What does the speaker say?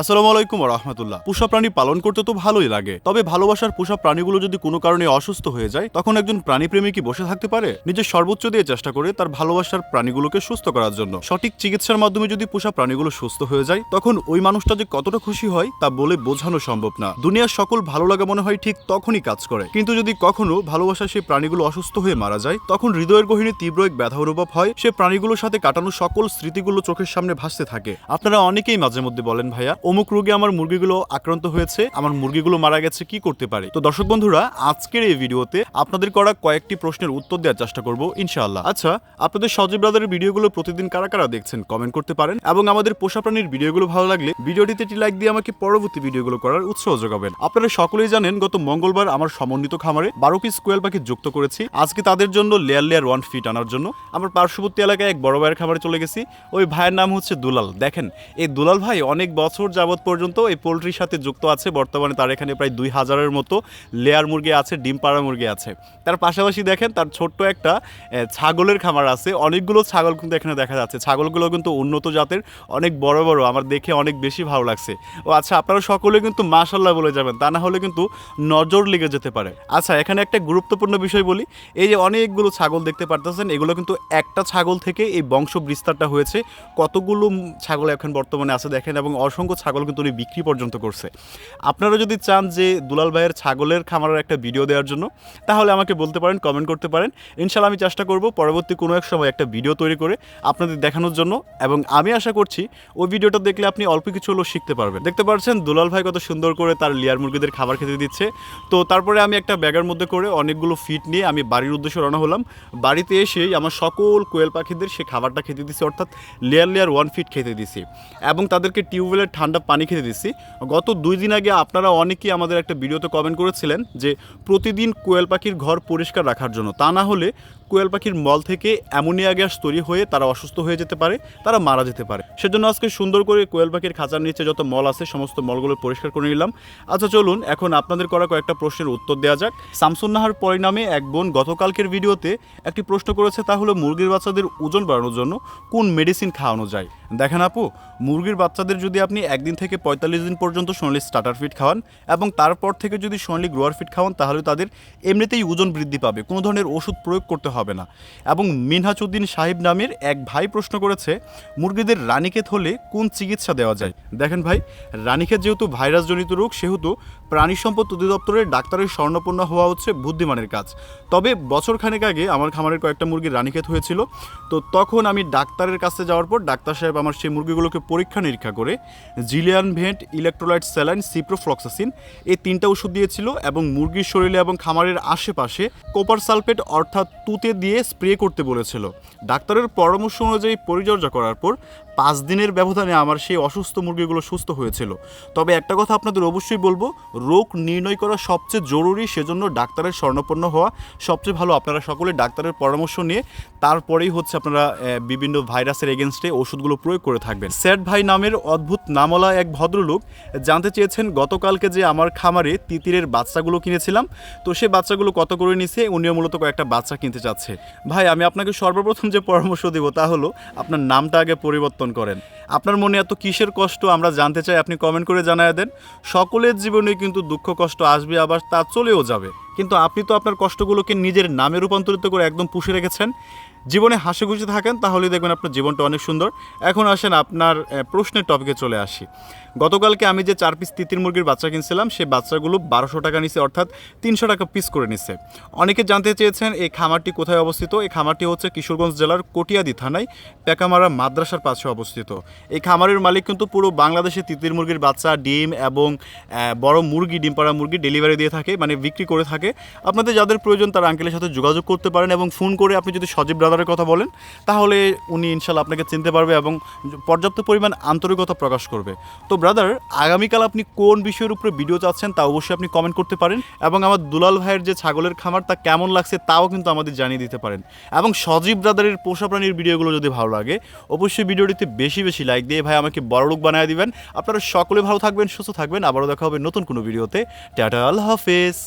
আসসালামু আলাইকুম রহমতুল্লাহ পোষা প্রাণী পালন করতে তো ভালোই লাগে। তবে ভালোবাসার পোষা প্রাণীগুলো যদি কোনো কারণে অসুস্থ হয়ে যায়, তখন একজন প্রাণী প্রেমী কি বসে থাকতে পারে? নিজের সর্বোচ্চ দিয়ে চেষ্টা করে তার ভালোবাসার প্রাণীগুলোকে সুস্থ করার জন্য। সঠিক চিকিৎসার মাধ্যমে যদি পোষা প্রাণীগুলো সুস্থ হয়ে যায়, তখন ওই মানুষটা যে কতটা খুশি হয়, তা বলে বোঝানো সম্ভব না। দুনিয়ার সকল ভালো লাগা মনে হয় ঠিক তখনই কাজ করে। কিন্তু যদি কখনো ভালোবাসার সেই প্রাণীগুলো অসুস্থ হয়ে মারা যায়, তখন হৃদয়ের গহীনে তীব্র এক ব্যথা অনুভব হয়। সে প্রাণীগুলোর সাথে কাটানো সকল স্মৃতিগুলো চোখের সামনে ভাসতে থাকে। আপনারা অনেকেই মাঝে মধ্যে বলেন, ভাইয়া অমুক রোগে আমার মুরগিগুলো আক্রান্ত হয়েছে, আমার মুরগিগুলো মারা গেছে, কি করতে পারে? তো দর্শক বন্ধুরা, আজকের এই ভিডিওতে আপনাদের করা কয়েকটি প্রশ্নের উত্তর দেওয়ার চেষ্টা করব, ইনশাআল্লাহ। আচ্ছা আপনাদের সজীব ব্রাদারের ভিডিওগুলো প্রতিদিন কারা কারা দেখছেন কমেন্ট করতে পারেন এবং আমাদের পোষা প্রাণীর ভিডিওগুলো ভালো লাগলে ভিডিওটিতে একটি লাইক দিয়ে আমাকে পরবর্তী ভিডিওগুলো করার উৎসাহ যোগাবেন। আপনারা সকলেই জানেন, গত মঙ্গলবার আমার সমন্বিত খামারে বারো পিস কোয়েল পাখি যুক্ত করেছি। আজকে তাদের জন্য লেয়ার লেয়ার ওয়ান ফিট আনার জন্য আমার পার্শ্ববর্তী এলাকায় এক বড় ভাইয়ের খামারে চলে গেছি। ওই ভাইয়ের নাম হচ্ছে দুলাল। দেখেন, এই দুলাল ভাই অনেক বছর যাবৎ পর্যন্ত এই পোলট্রির সাথে যুক্ত আছে। বর্তমানে তার এখানে প্রায় দুই হাজারের মতো লেয়ার মুরগি আছে, ডিম পাড়া মুরগি আছে। তার পাশাপাশি দেখেন তার ছোট্ট একটা ছাগলের খামার আছে। অনেকগুলো ছাগল কিন্তু এখানে দেখা যাচ্ছে। ছাগলগুলো কিন্তু উন্নত জাতের, অনেক বড় বড়, আমার দেখে অনেক বেশি ভালো লাগছে। ও আচ্ছা আপনারা সকলে কিন্তু মাশাল্লাহ বলে যাবেন, তা না হলে কিন্তু নজর লেগে যেতে পারে। আচ্ছা এখানে একটা গুরুত্বপূর্ণ বিষয় বলি। এই যে অনেকগুলো ছাগল দেখতে পারতেছেন, এগুলো কিন্তু একটা ছাগল থেকে এই বংশ বিস্তারটা হয়েছে। কতগুলো ছাগল এখন বর্তমানে আছে দেখেন, এবং অসংখ্য ছাগল কিন্তু উনি বিক্রি পর্যন্ত করছে। আপনারা যদি চান যে দুলাল ভাইয়ের ছাগলের খামারের একটা ভিডিও দেওয়ার জন্য, তাহলে আমাকে বলতে পারেন কমেন্ট করতে পারেন। ইনশাল্লাহ আমি চেষ্টা করব পরবর্তী কোনো এক সময় একটা ভিডিও তৈরি করে আপনাদের দেখানোর জন্য এবং আমি আশা করছি ওই ভিডিওটা দেখলে আপনি অল্প কিছু হলেও শিখতে পারবেন। দেখতে পাচ্ছেন দুলাল ভাই কত সুন্দর করে তার লিয়ার মুরগিদের খাবার খেতে দিচ্ছে। তো তারপরে আমি একটা ব্যাগের মধ্যে করে অনেকগুলো ফিট নিয়ে আমি বাড়ির উদ্দেশ্যে রওনা হলাম। বাড়িতে এসেই আমার সকল কোয়েল পাখিদের সে খাবারটা খেতে দিছি, অর্থাৎ লেয়ার লেয়ার ওয়ান ফিট খেতে দিছি। এবং তাদেরকে টিউবওয়েলের ঠান্ডা পানি খেতে দিচ্ছি। গত দুই দিন আগে আপনারা অনেকেই আমাদের একটা ভিডিওতে কমেন্ট করেছিলেন যে প্রতিদিন কোয়েল পাখির ঘর পরিষ্কার রাখার জন্য। তা না হলে কোয়েল পাখির মল থেকে অ্যামোনিয়া গ্যাস তৈরি হয়ে তারা অসুস্থ হয়ে যেতে পারে, তারা মারা যেতে পারে। সেজন্য আজকে সুন্দর করে কোয়েল পাখির খাঁচার নিচে যত মল আছে, সমস্ত মলগুলো পরিষ্কার করে নিলাম। আচ্ছা চলুন, এখন আপনাদের করা কয়েকটা প্রশ্নের উত্তর দেওয়া যাক। শামসুন্নাহার পরিণামে এক বোন গতকালকের ভিডিওতে একটি প্রশ্ন করেছে, তা হলো, মুরগির বাচ্চাদের ওজন বাড়ানোর জন্য কোন মেডিসিন খাওয়ানো যায়? দেখেন আপু, মুরগির বাচ্চাদের যদি আপনি একদিন থেকে পঁয়তাল্লিশ দিন পর্যন্ত সোনালি স্টার্টার ফিট খাওয়ান এবং তারপর থেকে যদি সোনালি গ্রোয়ার ফিট খাওয়ান, তাহলে তাদের এমনিতেই ওজন বৃদ্ধি পাবে। কোনো ধরনের ওষুধ প্রয়োগ করতে হবে না। এবং মিনহাজউদ্দিন সাহিব নামের এক ভাই প্রশ্ন করেছে, মুরগিদের রানীক্ষেত হলে কোন চিকিৎসা দেওয়া যায়? দেখেন ভাই, রানীক্ষেত যেহেতু ভাইরাসজনিত রোগ, সেহেতু প্রাণী সম্পদ অধিদপ্তরের ডাক্তারের স্বর্ণপূর্ণ হওয়া হচ্ছে বুদ্ধিমানের কাজ। তবে বছরখানেক আগে আমার খামারের কয়েকটা মুরগির রানীক্ষেত হয়েছিল। তো তখন আমি ডাক্তারের কাছে যাওয়ার পর ডাক্তার সাহেব আমার সেই মুরগিগুলোকে পরীক্ষা নিরীক্ষা করে জিলিয়ান ভেন্ট, ইলেকট্রোলাইট স্যালাইন, সিপ্রোফ্লক্সাসিন এই তিনটা ওষুধ দিয়েছিল এবং মুরগির শরীরে এবং খামারের আশেপাশে কোপার সালফেট অর্থাৎ তুতে দিয়ে স্প্রে করতে বলেছিল। ডাক্তারের পরামর্শ অনুযায়ী পরিচর্যা করার পর পাঁচ দিনের ব্যবধানে আমার সেই অসুস্থ মুরগিগুলো সুস্থ হয়েছিল। তবে একটা কথা আপনাদের অবশ্যই বলব, রোগ নির্ণয় করা সবচেয়ে জরুরি, সেজন্য ডাক্তারের স্বর্ণপন্ন হওয়া সবচেয়ে ভালো। আপনারা সকলে ডাক্তারের পরামর্শ নিয়ে, তারপরেই হচ্ছে আপনারা বিভিন্ন ভাইরাসের এগেনস্টে ওষুধগুলো প্রয়োগ করে থাকবেন। স্যাড ভাই নামের অদ্ভুত নামলা এক ভদ্রলোক জানতে চেয়েছেন, গতকালকে যে আমার খামারে তিতিরের বাচ্চাগুলো কিনেছিলাম, তো সে বাচ্চাগুলো কত করে নিছে? উনিও মূলত কয়েকটা বাচ্চা কিনতে চাচ্ছে। ভাই, আমি আপনাকে সর্বপ্রথম যে পরামর্শ দেব তা হলো, আপনার নামটা আগে পরিবর্তন করেন। আপনার মনে এত কিসের কষ্ট? আমরা জানতে চাই, আপনি কমেন্ট করে জানায় দেন। সকলের জীবনে কিন্তু দুঃখ কষ্ট আসবে, আবার তা চলেও যাবে। কিন্তু আপনি তো আপনার কষ্টগুলোকে নিজের নামে রূপান্তরিত করে একদম পুষে রেখেছেন। জীবনে হাসি খুশি থাকেন তাহলে দেখবেন আপনার জীবনটা অনেক সুন্দর। এখন আসেন আপনার প্রশ্নের টপিকে চলে আসি। গতকালকে আমি যে চার পিস তিতির মুরগির বাচ্চা কিনছিলাম সেই বাচ্চাগুলো বারোশো টাকা নিছে, অর্থাৎ তিনশো টাকা পিস করে নিছে। অনেকে জানতে চেয়েছেন এই খামারটি কোথায় অবস্থিত? এই খামারটি হচ্ছে কিশোরগঞ্জ জেলার কটিয়াদি থানায় পেকামারা মাদ্রাসার পাশে অবস্থিত। এই খামারের মালিক কিন্তু পুরো বাংলাদেশে তিতির মুরগির বাচ্চা, ডিম এবং বড় মুরগি ডিম পাড়া মুরগি ডেলিভারি দিয়ে থাকে মানে বিক্রি করে থাকে আপনাদের যাদের প্রয়োজন তার আঙ্কেলের সাথে যোগাযোগ করতে পারেন এবং ফোন করে আপনি যদি সজীব ব্রাদারের কথা বলেন, তাহলে উনি ইনশাল্লাহ আপনাকে চিনতে পারবে এবং পর্যাপ্ত পরিমাণ আন্তরিকতা প্রকাশ করবে। তো ব্রাদার আগামীকাল আপনি কোন বিষয়ের উপরে ভিডিও চাচ্ছেন তা অবশ্যই আপনি কমেন্ট করতে পারেন এবং আমার দুলাল ভাইয়ের যে ছাগলের খামার তা কেমন লাগছে তাও কিন্তু আমাদের জানিয়ে দিতে পারেন। এবং সজীব ব্রাদারের পোষা প্রাণীর ভিডিওগুলো যদি ভালো লাগে, অবশ্যই ভিডিওটিতে বেশি বেশি লাইক দিয়ে ভাই আমাকে বড়লোক বানিয়ে দিবেন। আপনারা সকলে ভালো থাকবেন, সুস্থ থাকবেন। আবারও দেখা হবে নতুন কোনো ভিডিওতে টাটা, আল্লাহ হাফেজ।